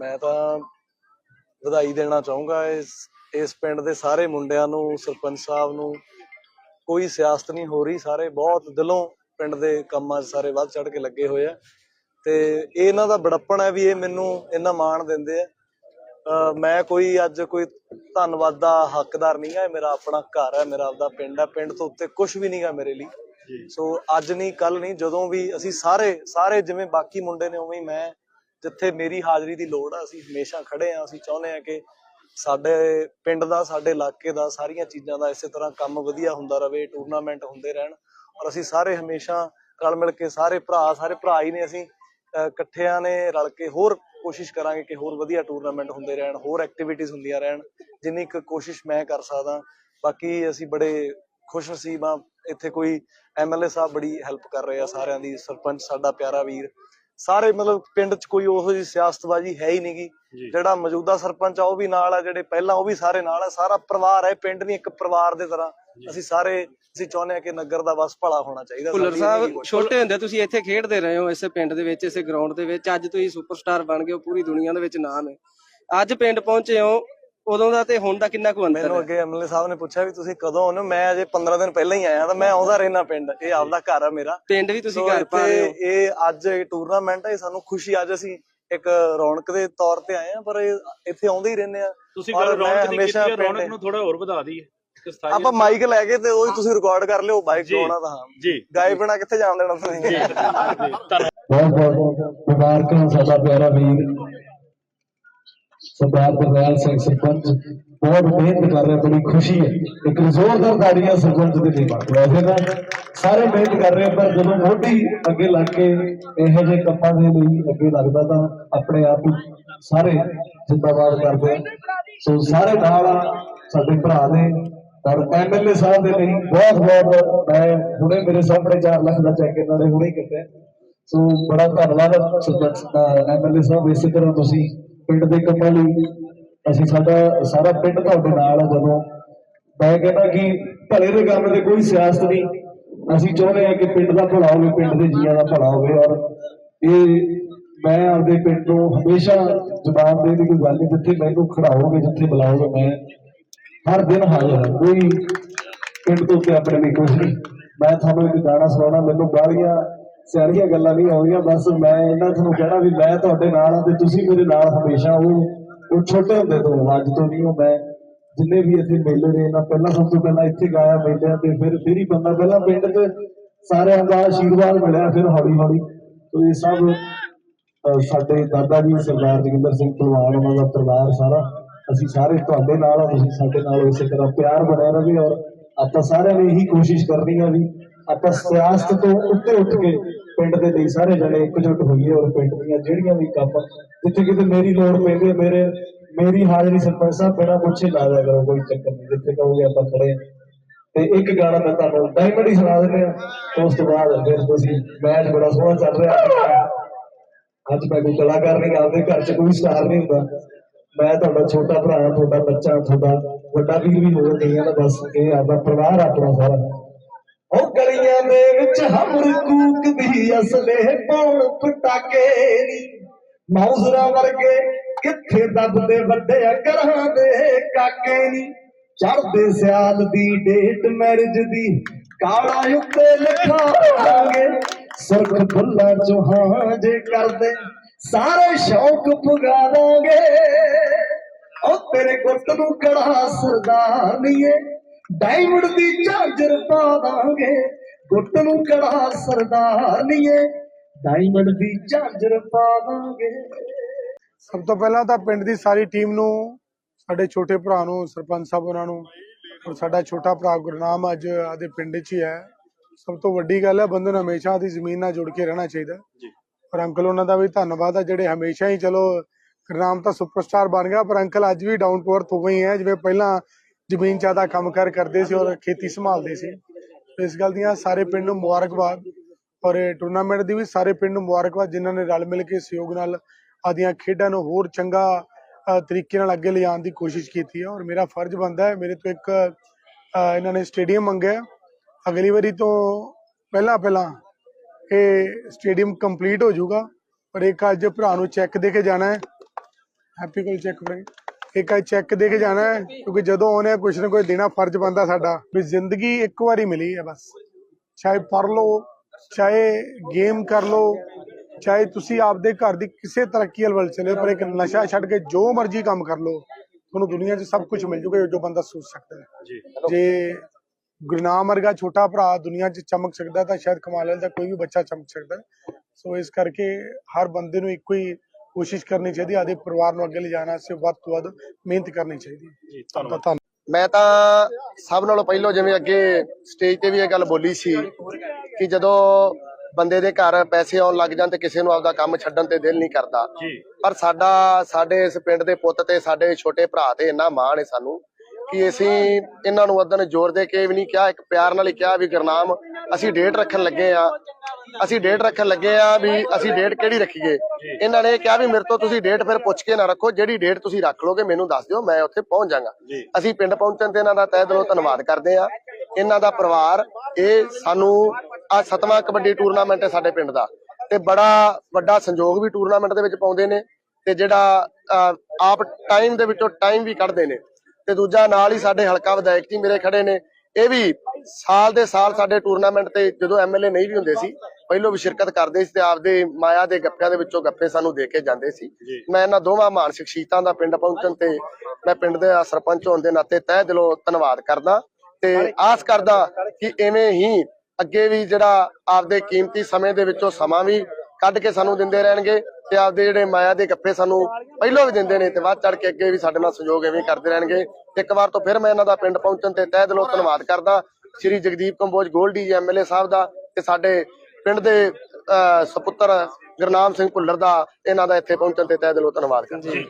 ਮੈਂ ਤਾਂ ਵਧਾਈ ਦੇਣਾ ਚਾਹੂੰਗਾ ਇਸ ਇਸ ਪਿੰਡ ਦੇ ਸਾਰੇ ਮੁੰਡਿਆਂ ਨੂੰ ਸਰਪੰਚ ਸਾਹਿਬ ਨੂੰ। ਕੋਈ ਸਿਆਸਤ ਨਹੀਂ ਹੋ ਰਹੀ ਸਾਰੇ ਬਹੁਤ ਦਿਲੋਂ ਪਿੰਡ ਦੇ ਕੰਮਾਂ 'ਚ ਸਾਰੇ ਵੱਧ ਚੜ ਕੇ ਲੱਗੇ ਹੋਏ ਆ। ਤੇ ਇਹ ਇਹਨਾਂ ਦਾ ਬੜੱਪਣ ਹੈ ਵੀ ਇਹ ਮੈਨੂੰ ਇੰਨਾ ਮਾਣ ਦਿੰਦੇ ਆ। ਮੈਂ ਕੋਈ ਅੱਜ ਕੋਈ ਧੰਨਵਾਦ ਦਾ ਹੱਕਦਾਰ ਨਹੀਂ ਇਹ ਮੇਰਾ ਆਪਣਾ ਘਰ ਹੈ ਮੇਰਾ ਆਪਦਾ ਪਿੰਡ ਹੈ। ਪਿੰਡ ਤੋਂ ਉੱਤੇ ਕੁਝ ਵੀ ਨਹੀਂਗਾ ਮੇਰੇ ਲਈ। ਸੋ ਅੱਜ ਨਹੀਂ ਕੱਲ ਨਹੀਂ ਜਦੋਂ ਵੀ ਅਸੀਂ ਸਾਰੇ ਸਾਰੇ ਜਿਵੇਂ ਬਾਕੀ ਮੁੰਡੇ ਨੇ ਉਵੇਂ ਹੀ ਮੈਂ ਜਿੱਥੇ ਮੇਰੀ ਹਾਜ਼ਰੀ ਦੀ ਲੋੜ ਆ, ਅਸੀਂ ਹਮੇਸ਼ਾ ਖੜੇ ਆ, ਅਸੀਂ ਚਾਹੁੰਦੇ ਆ ਕਿ ਸਾਡੇ ਪਿੰਡ ਦਾ, ਸਾਡੇ ਇਲਾਕੇ ਦਾ, ਸਾਰੀਆਂ ਚੀਜ਼ਾਂ ਦਾ ਇਸੇ ਤਰ੍ਹਾਂ ਕੰਮ ਵਧੀਆ ਹੁੰਦਾ ਰਹੇ ਟੂਰਨਾਮੈਂਟ ਹੁੰਦੇ ਰਹਿਣ ਔਰ ਅਸੀਂ ਸਾਰੇ ਹਮੇਸ਼ਾ ਰਲ ਮਿਲ ਕੇ ਸਾਰੇ ਭਰਾ ਸਾਰੇ ਭਰਾ ਹੀ ਨੇ ਅਸੀਂ ਇਕੱਠਿਆਂ ਨੇ ਰਲ ਕੇ ਹੋਰ ਕੋਸ਼ਿਸ਼ ਕਰਾਂਗੇ ਕਿ ਹੋਰ ਵਧੀਆ ਟੂਰਨਾਮੈਂਟ ਹੁੰਦੇ ਰਹਿਣ, ਹੋਰ ਐਕਟੀਵਿਟੀਜ਼ ਹੁੰਦੀਆਂ ਰਹਿਣ, ਜਿੰਨੀ ਕੁ ਕੋਸ਼ਿਸ਼ ਮੈਂ ਕਰ ਸਕਦਾ। ਬਾਕੀ ਅਸੀਂ ਬੜੇ ਖੁਸ਼ ਨਸੀਬ ਆ ਇੱਥੇ ਕੋਈ ਐਮਐਲਏ ਸਾਹਿਬ ਬੜੀ ਹੈਲਪ ਕਰ ਰਹੇ ਆ ਸਾਰਿਆਂ ਦੀ, ਸਰਪੰਚ ਸਾਡਾ ਪਿਆਰਾ ਵੀਰ ਸਾਰੇ ਮਤਲਬ ਪਿੰਡ 'ਚ ਕੋਈ ਉਹੋ ਜਿਹੀ ਸਿਆਸਤਬਾਜ਼ੀ ਹੈ ਹੀ ਨਹੀਂਗੀ। ਜਿਹੜਾ ਮੌਜੂਦਾ ਸਰਪੰਚ ਆ ਉਹ ਵੀ ਨਾਲ ਆ ਜਿਹੜੇ ਪਹਿਲਾਂ ਉਹ ਵੀ ਸਾਰੇ ਨਾਲ ਆ। ਸਾਰਾ ਪਰਿਵਾਰ ਹੈ ਪਿੰਡ ਨਹੀਂ ਇੱਕ ਪਰਿਵਾਰ ਦੇ ਤਰ੍ਹਾਂ। ਅਸੀਂ ਸਾਰੇ ਅਸੀਂ ਚਾਹੁੰਦੇ ਆ ਕਿ ਨਗਰ ਦਾ ਬਸ ਭਲਾ ਹੋਣਾ ਚਾਹੀਦਾ। ਭੁੱਲਰ ਸਾਹਿਬ। ਛੋਟੇ ਹੁੰਦੇ ਤੁਸੀਂ ਇੱਥੇ ਖੇਡਦੇ ਰਹੇ ਹੋ ਇਸੇ ਪਿੰਡ ਦੇ ਵਿੱਚ ਇਸੇ ਗਰਾਊਂਡ ਦੇ ਵਿੱਚ। ਅੱਜ ਤੁਸੀਂ ਸੁਪਰਸਟਾਰ ਬਣ ਗਏ ਹੋ ਪੂਰੀ ਦੁਨੀਆ ਦੇ ਵਿੱਚ ਨਾਮ ਹੈ। ਅੱਜ ਪਿੰਡ ਪਹੁੰਚੇ ਹੋ ਉਦੋਂ ਦਾ ਤੇ ਹੁਣ ਦਾ ਕਿੰਨਾ ਕੁ ਅੰਤਰ ਮੈਨੂੰ ਹੈ? ਅੱਗੇ ਐਮਐਲਏ ਸਾਹਿਬ ਨੇ ਪੁੱਛਿਆ ਵੀ ਤੁਸੀਂ ਕਦੋਂ ਆਉਂਦੇ ਹੋ ਮੈਂ ਅਜੇ 15 ਦਿਨ ਪਹਿਲਾਂ ਹੀ ਆਇਆ ਤਾਂ ਮੈਂ ਆਉਂਦਾ ਰਹਿਣਾ ਪਿੰਡ। ਇਹ ਆਪਦਾ ਘਰ ਆ ਮੇਰਾ। ਪਿੰਡ ਵੀ ਤੁਸੀਂ ਘਰ ਪਾ ਰਹੇ ਹੋ। ਇਹ ਅੱਜ ਇਹ ਟੂਰਨਾਮੈਂਟ ਹੈ ਇਹ ਸਾਨੂੰ ਖੁਸ਼ੀ ਅੱਜ ਅਸੀਂ ਇੱਕ ਰੌਣਕ ਦੇ ਤੌਰ ਤੇ ਆਏ ਆ ਪਰ ਇਹ ਇੱਥੇ ਆਉਂਦੇ ਹੀ ਰਹਿੰਦੇ ਆ। ਤੁਸੀਂ ਔਰ ਗੱਲ ਮੈਂ ਰੌਣਕ ਦੀ ਕੀਤੀ ਹਮੇਸ਼ਾ ਹੈ ਰੌਣਕ ਪਿੰਡ- ਨੂੰ ਥੋੜਾ ਹੋਰ ਵਧਾ ਦਈਏ ਆਪਾਂ ਮਾਈਕ ਲੈ ਕੇ ਤੇ ਉਹ ਹੀ ਤੁਸੀਂ ਰਿਕਾਰਡ ਕਰ ਲਿਓ ਬਾਈਕ ਜੀ, ਚੋਣਾ ਤਾਂ। ਹਾਂ ਜੀ। ਗਾਏ ਬਿਨਾ ਕਿੱਥੇ ਜਾਣ ਦੇਣਾ ਤੁਸੀਂ? ਜੀ ਧੰਨਵਾਦ। ਬਹੁਤ ਬਹੁਤ ਮੁਬਾਰਕਾਂ ਸਾਡਾ ਪਿਆਰਾ ਵੀਰ। ਸਰਦਾਰ ਗੁਰਦਿਆਲ ਸਿੰਘ ਸਰਪੰਚ ਬਹੁਤ ਮਿਹਨਤ ਕਰ ਰਿਹਾ, ਬੜੀ ਖੁਸ਼ੀ ਹੈ। ਇੱਕ ਜ਼ੋਰਦਾਰ ਤਾੜੀਆਂ ਸਰਪੰਚ ਦੇ ਲਈ ਵੈਸੇ ਤਾਂ ਸਾਰੇ ਮਿਹਨਤ ਕਰ ਰਹੇ ਪਰ ਜਦੋਂ ਮੋਢੀ ਅੱਗੇ ਲੱਗ ਕੇ ਇਹੋ ਜਿਹੇ ਕੰਮਾਂ ਦੇ ਲਈ ਅੱਗੇ ਲੱਗਦਾ ਤਾਂ ਆਪਣੇ ਆਪ ਹੀ ਸਾਰੇ ਜਿੰਦਾਬਾਦ ਕਰਦੇ ਆ। ਸੋ ਸਾਰੇ ਨਾਲ ਸਾਡੇ ਭਰਾ ਨੇ ਔਰ ਐਮਐਲਏ ਸਾਹਿਬ ਦੇ ਲਈ ਬਹੁਤ ਬਹੁਤ ਮੈਂ ਹੁਣੇ ਮੇਰੇ ਸਾਹਮਣੇ 4 ਲੱਖ ਦਾ ਚੈੱਕ ਇਹਨਾਂ ਨੇ ਹੁਣੇ ਹੀ ਸੋ ਬੜਾ ਧੰਨਵਾਦ ਸਰਪੰਚ ਦਾ ਐਮਐਲਏ ਸਾਹਿਬ, ਇਸੇ ਤਰ੍ਹਾਂ ਤੁਸੀਂ ਪਿੰਡ ਦੇ ਕੰਮਾਂ ਲਈ ਅਸੀਂ ਸਾਡਾ, ਸਾਰਾ ਪਿੰਡ ਤੁਹਾਡੇ ਨਾਲ ਹੈ ਜਦੋਂ। ਮੈਂ ਕਹਿੰਦਾ ਕਿ ਭਲੇ ਦੇ ਕੰਮ ਤੇ ਕੋਈ ਸਿਆਸਤ ਨਹੀਂ। ਅਸੀਂ ਚਾਹੁੰਦੇ ਹਾਂ ਕਿ ਪਿੰਡ ਦਾ ਭਲਾ ਹੋਵੇ, ਪਿੰਡ ਦੇ ਜੀਆਂ ਦਾ ਭਲਾ ਹੋਵੇ ਔਰ ਇਹ ਮੈਂ ਆਪਦੇ ਪਿੰਡ ਤੋਂ ਹਮੇਸ਼ਾ ਜਵਾਬ ਦੇਣ ਦੀ ਕੋਈ ਗੱਲ ਨਹੀਂ। ਜਿੱਥੇ ਮੈਨੂੰ ਖੜਾਓਗੇ ਜਿੱਥੇ ਬੁਲਾਓਗੇ, ਮੈਂ ਹਰ ਦਿਨ ਹਾਜ਼ਰ ਹਾਂ। ਕੋਈ ਪਿੰਡ ਤੋਂ ਉੱਤੇ ਆਪਣੇ ਲਈ ਕੁਝ ਨਹੀਂ। ਮੈਂ ਤੁਹਾਨੂੰ ਇੱਕ ਗਾਣਾ ਸੁਣਾਉਣਾ, ਮੈਨੂੰ ਬਾਹਲੀਆਂ ਸਿਆਣੀਆਂ ਗੱਲਾਂ ਨਹੀਂ ਆਉਂਦੀਆਂ, ਬਸ ਮੈਂ ਇਹਨਾਂ ਤੁਹਾਨੂੰ ਕਹਿਣਾ ਵੀ ਮੈਂ ਤੁਹਾਡੇ ਨਾਲ ਹਾਂ ਤੇ ਤੁਸੀਂ ਮੇਰੇ ਨਾਲ ਹਮੇਸ਼ਾ ਉਹ ਉਹ ਛੋਟੇ ਹੁੰਦੇ ਤੋਂ, ਅੱਜ ਤੋਂ ਨਹੀਂ, ਉਹ ਮੈਂ ਜਿੰਨੇ ਵੀ ਇੱਥੇ ਮੇਲੇ ਨੇ ਨਾ ਪਹਿਲਾਂ ਸਭ ਤੋਂ ਪਹਿਲਾਂ ਇੱਥੇ ਗਾਇਆ ਮੇਲਿਆਂ ਤੇ, ਫਿਰ ਫਿਰ ਹੀ ਬੰਦਾ ਪਹਿਲਾਂ ਪਿੰਡ 'ਚ ਸਾਰਿਆਂ ਦਾ ਆਸ਼ੀਰਵਾਦ ਮਿਲਿਆ, ਫਿਰ ਹੌਲੀ ਹੌਲੀ। ਤੋ ਇਹ ਸਭ ਸਾਡੇ ਦਾਦਾ ਜੀ, ਸਰਦਾਰ ਜੋਗਿੰਦਰ ਸਿੰਘ ਭਲਵਾਨ ਉਹਨਾਂ ਦਾ ਪਰਿਵਾਰ ਸਾਰਾ, ਅਸੀਂ ਸਾਰੇ ਤੁਹਾਡੇ ਨਾਲ ਆ ਤੁਸੀਂ ਸਾਡੇ ਨਾਲ ਇਸੇ ਤਰ੍ਹਾਂ ਪਿਆਰ ਬਣਿਆ ਰਹੇ ਔਰ ਆਪਾਂ ਸਾਰਿਆਂ ਨੇ ਇਹੀ ਕੋਸ਼ਿਸ਼ ਕਰਨੀ ਆ ਵੀ ਆਪਾਂ ਸਿਆਸਤ ਤੋਂ ਉੱਤੇ ਉੱਠ ਕੇ ਪਿੰਡ ਦੇ ਲਈ ਸਾਰੇ ਜਣੇ ਇਕਜੁੱਟ ਹੋਈਏ ਔਰ ਪਿੰਡ ਦੀਆਂ ਜਿਹੜੀਆਂ ਵੀ ਕੰਮ ਜਿੱਥੇ ਕਿਤੇ ਮੇਰੀ ਲੋੜ ਪੈਂਦੀ ਹੈ, ਮੇਰੇ, ਮੇਰੀ ਹਾਜ਼ਰੀ ਸਰਪੰਚ ਸਾਹਿਬ ਬਿਨਾਂ ਪੁੱਛੇ ਲਾ ਦਿਆ ਕਰੋ, ਕੋਈ ਚੱਕਰ ਨਹੀਂ। ਜਿੱਥੇ ਕਹੋਗੇ ਆਪਾਂ ਖੜੇ ਤੇ ਇੱਕ ਗਾਣਾ ਮੈਂ ਤੁਹਾਨੂੰ ਡਾਇਮੰਡ ਹੀ ਸੁਣਾ ਦਿੰਦੇ ਆ ਉਸ ਤੋਂ ਬਾਅਦ ਫਿਰ ਤੁਸੀਂ ਮੈਚ ਬੜਾ ਸੋਹਣਾ ਚੱਲ ਰਿਹਾ। ਅੱਜ ਮੈਂ ਕੋਈ ਕਲਾਕਾਰ ਨਹੀਂ, ਆਪਦੇ ਘਰ 'ਚ ਕੋਈ ਸਟਾਰ ਨਹੀਂ ਹੁੰਦਾ। ਮੈਂ ਤੁਹਾਡਾ ਛੋਟਾ ਭਰਾ, ਤੁਹਾਡਾ ਬੱਚਾ, ਤੁਹਾਡਾ ਵੱਡਾ ਵੀਰ ਵੀ ਹੋ ਨਹੀਂ ਨਾ, ਬਸ ਇਹ ਆਪਣਾ ਪਰਿਵਾਰ ਆਪਣਾ ਸਾਰਾ। ਉਹ ਗਲੀਆਂ ਦੇ ਵਿੱਚ ਹਮਰ ਕੂਕਦੀ ਅਸਲੇ ਪੌਣ ਪਟਾਕੇ ਮੌਜ਼ਰਾ ਵਰਗੇ ਕਿੱਥੇ ਦੱਬਦੇ ਵੱਡੇ ਘਰਾਂ ਦੇ ਕਾਕੇ ਨੀ ਚੜਦੇ ਸਿਆਲ ਦੀ ਡੇਟ ਮੈਰਿਜ ਦੀ ਕਾਲਾ ਉੱਤੇ ਲਿਖਾਂਗੇ ਸੁਰਖ ਫੁੱਲਾਂ ਚੋਂ ਹਾਂ ਜੇ ਕਰਦੇ ਸਾਰੇ ਸ਼ੌਕ ਪੁਗਾ ਦਾਂਗੇ ਉਹ ਤੇਰੇ ਗੁੱਟ ਨੂੰ ਕੜਾ ਸਰਦਾਰਨੀਏ ਡਾਇਮੰਡ ਦੀ ਝਾਂਜਰ ਪਾ ਦਾਂਗੇ ਗੁੱਟ ਨੂੰ ਕੜਾ ਸਰਦਾਰਨੀਏ ਡਾਇਮੰਡ ਦੀ ਝਾਂਜਰ ਪਾ ਦਾਂਗੇ ਸਭ ਤੋਂ ਪਹਿਲਾਂ ਤਾਂ ਪਿੰਡ ਦੀ ਸਾਰੀ ਟੀਮ ਨੂੰ ਸਾਡੇ ਛੋਟੇ ਭਰਾ ਨੂੰ ਸਰਪੰਚ ਸਾਹਿਬ ਉਹਨਾਂ ਨੂੰ ਔਰ ਸਾਡਾ ਛੋਟਾ ਭਰਾ ਗੁਰਨਾਮ ਅੱਜ ਆਦੇ ਪਿੰਡ 'ਚ ਹੀ ਹੈ। ਸਭ ਤੋਂ ਵੱਡੀ ਗੱਲ ਹੈ ਬੰਦੇ ਨੂੰ ਹਮੇਸ਼ਾ ਆਦੀ ਜ਼ਮੀਨ ਨਾਲ ਜੁੜ ਕੇ ਰਹਿਣਾ ਚਾਹੀਦਾ। ਜੀ। ਔਰ ਅੰਕਲ ਉਹਨਾਂ ਦਾ ਵੀ ਧੰਨਵਾਦ ਹੈ ਜਿਹੜੇ ਹਮੇਸ਼ਾ ਹੀ ਚਲੋ ਗੁਰਨਾਮ ਤਾਂ ਸੁਪਰਸਟਾਰ ਬਣ ਗਿਆ ਪਰ ਅੰਕਲ ਅੱਜ ਵੀ ਡਾਊਨ ਟੂ ਅਰਥ ਹੀ ਹੈ ਜਿਵੇਂ ਪਹਿਲਾਂ ਜ਼ਮੀਨ ਜ਼ਿਆਦਾ ਕੰਮ ਕਾਰ ਕਰਦੇ ਸੀ ਔਰ ਖੇਤੀ ਸੰਭਾਲਦੇ ਸੀ। ਇਸ ਗੱਲ ਦੀਆਂ ਸਾਰੇ ਪਿੰਡ ਨੂੰ ਮੁਬਾਰਕਬਾਦ ਔਰ ਟੂਰਨਾਮੈਂਟ ਦੀ ਵੀ ਸਾਰੇ ਪਿੰਡ ਨੂੰ ਮੁਬਾਰਕਬਾਦ, ਜਿਨ੍ਹਾਂ ਨੇ ਰਲ ਮਿਲ ਕੇ ਸਹਿਯੋਗ ਨਾਲ ਆਦੀਆਂ ਖੇਡਾਂ ਨੂੰ ਹੋਰ ਚੰਗਾ ਤਰੀਕੇ ਨਾਲ ਅੱਗੇ ਲਿਜਾਣ ਦੀ ਕੋਸ਼ਿਸ਼ ਕੀਤੀ ਹੈ। ਔਰ ਮੇਰਾ ਫਰਜ਼ ਬਣਦਾ ਹੈ, ਮੇਰੇ ਤੋਂ ਇੱਕ ਇਹਨਾਂ ਨੇ ਸਟੇਡੀਅਮ ਮੰਗਿਆ ਅਗਲੀ ਵਾਰੀ ਤੋਂ ਪਹਿਲਾਂ ਪਹਿਲਾਂ ਇਹ ਸਟੇਡੀਅਮ ਕੰਪਲੀਟ ਹੋ ਜਾਊਗਾ। ਪਰ ਇੱਕ ਅੱਜ ਭਰਾ ਨੂੰ ਚੈੱਕ ਦੇ ਕੇ ਜਾਣਾ ਹੈ। ਹੈਪੀ ਕੋਲ ਚੈੱਕ ਕਰਾਂਗੇ। ਇੱਕ ਆ ਚੈੱਕ ਦੇ ਕੇ ਜਾਣਾ ਹੈ ਕਿਉਂਕਿ ਜਦੋਂ ਉਹਨੇ ਕੁਛ ਨਾ ਕੁਛ ਦੇਣਾ ਫਰਜ਼ ਬੰਦਾ ਸਾਡਾ। ਵੀ ਜ਼ਿੰਦਗੀ ਇੱਕ ਵਾਰੀ ਮਿਲੀ ਹੈ ਬਸ। ਚਾਹੇ ਪੜ ਲਓ ਚਾਹੇ ਗੇਮ ਕਰ ਲਓ ਚਾਹੇ ਤੁਸੀਂ ਆਪਦੇ ਘਰ ਦੀ ਕਿਸੇ ਤਰੱਕੀ ਵੱਲ ਚਲੇ ਪਰ ਇੱਕ ਨਸ਼ਾ ਛੱਡ ਕੇ ਜੋ ਮਰਜ਼ੀ ਕੰਮ ਕਰ ਲਓ ਤੁਹਾਨੂੰ ਦੁਨੀਆ 'ਚ ਸਭ ਕੁਝ ਮਿਲ ਜੂਗਾ ਜੋ ਬੰਦਾ ਸੋਚ ਸਕਦਾ ਹੈ। ਜੀ। ਗੁਰਨਾਮ ਵਰਗਾ ਛੋਟਾ ਭਰਾ ਦੁਨੀਆ 'ਚ ਚਮਕ ਸਕਦਾ ਤਾਂ ਸ਼ਾਇਦ ਕਮਾਲ ਦਾ ਕੋਈ ਵੀ ਬੱਚਾ ਚਮਕ ਸਕਦਾ। ਸੋ ਇਸ ਕਰਕੇ ਹਰ ਬੰਦੇ ਨੂੰ ਇੱਕੋ ਹੀ ਕੋਸ਼ਿਸ਼ ਕਰਨੀ ਚਾਹੀਦੀ ਹੈ ਆਦੇ ਪਰਿਵਾਰ ਨੂੰ ਅੱਗੇ ਲਿਜਾਣਾ ਸੇ ਵੱਧ ਤੋਂ ਵੱਧ ਮਿਹਨਤ ਕਰਨੀ ਚਾਹੀਦੀ ਹੈ। ਜੀ ਤਾਂ ਧੰਨਵਾਦ ਧੰਨਵਾਦ ਮੈਂ ਤਾਂ ਸਭ ਨਾਲੋਂ ਪਹਿਲਾਂ ਜਿਵੇਂ ਅੱਗੇ ਸਟੇਜ ਤੇ ਵੀ ਇਹ ਗੱਲ ਬੋਲੀ ਸੀ ਕਿ ਜਦੋਂ ਬੰਦੇ ਦੇ ਘਰ ਪੈਸੇ ਆਉਣ ਲੱਗ ਜਾਣ ਤੇ ਕਿਸੇ ਨੂੰ ਆਪਦਾ ਕੰਮ ਛੱਡਣ ਤੇ ਦਿਲ ਨਹੀਂ ਕਰਦਾ। ਜੀ। ਪਰ ਸਾਡਾ ਸਾਡੇ ਇਸ ਪਿੰਡ ਦੇ ਪੁੱਤ ਤੇ ਸਾਡੇ ਛੋਟੇ ਭਰਾ ਤੇ ਇੰਨਾ ਮਾਣ ਹੈ ਸਾਨੂੰ ਕਿ ਅਸੀਂ ਇਹਨਾਂ ਨੂੰ ਉਦੋਂ ਜ਼ੋਰ ਦੇ ਕੇ ਵੀ ਨਹੀਂ ਕਿਹਾ ਇੱਕ ਪਿਆਰ ਨਾਲ ਹੀ ਕਿਹਾ ਵੀ ਗੁਰਨਾਮ ਅਸੀਂ ਡੇਟ ਰੱਖਣ ਲੱਗੇ ਆ। ਅਸੀਂ ਡੇਟ ਰੱਖਣ ਲੱਗੇ ਆ ਵੀ ਅਸੀਂ ਡੇਟ ਕਿਹੜੀ ਰੱਖੀਏ? ਇਹਨਾਂ ਨੇ ਕਿਹਾ ਵੀ ਮੇਰੇ ਤੋਂ ਤੁਸੀਂ ਡੇਟ ਫਿਰ ਪੁੱਛ ਕੇ ਨਾ ਰੱਖੋ ਜਿਹੜੀ ਡੇਟ ਤੁਸੀਂ ਰੱਖ ਲੋਗੇ ਮੈਨੂੰ ਦੱਸ ਦਿਓ ਮੈਂ ਉੱਥੇ ਪਹੁੰਚ ਜਾਗਾ। ਅਸੀਂ ਪਿੰਡ ਪਹੁੰਚਣ ਤੇ ਇਹਨਾਂ ਦਾ ਤਹਿ ਦਿਲੋਂ ਧੰਨਵਾਦ ਕਰਦੇ ਆ। ਇਹਨਾਂ ਦਾ ਪਰਿਵਾਰ ਇਹ ਸਾਨੂੰ ਆ ਸਤਵਾਂ ਕਬੱਡੀ ਟੂਰਨਾਮੈਂਟ ਹੈ ਸਾਡੇ ਪਿੰਡ ਦਾ। ਤੇ ਬੜਾ ਵੱਡਾ ਸੰਯੋਗ ਵੀ ਟੂਰਨਾਮੈਂਟ ਦੇ ਵਿੱਚ ਪਾਉਂਦੇ ਨੇ ਤੇ ਜਿਹੜਾ ਆਪ ਟਾਈਮ ਦੇ ਵਿੱਚੋਂ ਟਾਈਮ ਵੀ ਕੱਢਦੇ ਨੇ। ਤੇ ਦੂਜਾ ਨਾਲ ਹੀ ਸਾਡੇ ਹਲਕਾ ਵਿਧਾਇਕ ਜੀ ਮੇਰੇ ਖੜੇ ਨੇ ਇਹ ਵੀ ਸਾਲ ਦੇ ਸਾਲ ਸਾਡੇ ਟੂਰਨਾਮੈਂਟ ਤੇ ਜਦੋਂ ਐਮਐਲਏ ਨਹੀਂ ਵੀ ਹੁੰਦੇ ਸੀ ਪਹਿਲੋਂ ਵੀ ਸ਼ਿਰਕਤ ਕਰਦੇ ਸੀ ਤੇ ਆਪਦੇ ਮਾਇਆ ਦੇ ਗੱਪਿਆਂ ਦੇ ਵਿੱਚੋਂ ਗੱਪੇ ਸਾਨੂੰ ਦੇ ਕੇ ਜਾਂਦੇ ਸੀ। ਮੈਂ ਇਹਨਾਂ ਦੋਵਾਂ ਮਹਾਨ ਸ਼ਖਸੀਅਤਾਂ ਦਾ ਪਿੰਡ ਪਹੁੰਚਣ ਤੇ ਮੈਂ ਪਿੰਡ ਦੇ ਸਰਪੰਚ ਹੋਣ ਦੇ ਨਾਤੇ ਤਹਿ ਦਿਲੋਂ ਧੰਨਵਾਦ ਕਰਦਾ ਤੇ ਆਸ ਕਰਦਾ ਕਿ ਐਵੇਂ ਹੀ ਅੱਗੇ ਵੀ ਜਿਹੜਾ ਆਪਦੇ ਕੀਮਤੀ ਸਮੇਂ ਦੇ ਵਿੱਚੋਂ ਸਮਾਂ ਵੀ ਕੱਢ ਕੇ ਸਾਨੂੰ ਦਿੰਦੇ ਰਹਿਣਗੇ ਤੇ ਆਪਦੇ ਜਿਹੜੇ ਮਾਇਆ ਦੇ ਗੱਪੇ ਸਾਨੂੰ ਪਹਿਲਾਂ ਵੀ ਦਿੰਦੇ ਨੇ ਤੇ ਵੱਧ ਚੜ ਕੇ ਅੱਗੇ ਵੀ ਸਾਡੇ ਨਾਲ ਸਹਿਯੋਗ ਐਵੇਂ ਕਰਦੇ ਰਹਿਣਗੇ। ਤੇ ਇੱਕ ਵਾਰ ਤੋਂ ਫਿਰ ਮੈਂ ਇਹਨਾਂ ਦਾ ਪਿੰਡ ਪਹੁੰਚਣ ਤੇ ਤਹਿ ਦਿਲੋਂ ਧੰਨਵਾਦ ਕਰਦਾ। ਸ਼੍ਰੀ ਜਗਦੀਪ ਕੰਬੋਜ ਗੋਲਡੀ ਜੀ ਐਮਐਲਏ ਸਾਹਿਬ ਦਾ ਤੇ ਸਾਡੇ ਪਿੰਡ ਦੇ ਅਹ, ਸਪੁੱਤਰ ਗੁਰਨਾਮ ਸਿੰਘ ਭੁੱਲਰ ਦਾ ਇਹਨਾਂ ਦਾ ਇੱਥੇ ਪਹੁੰਚਣ ਤੇ ਤਹਿ ਦਿਲੋਂ ਧੰਨਵਾਦ ਕਰਦਾ।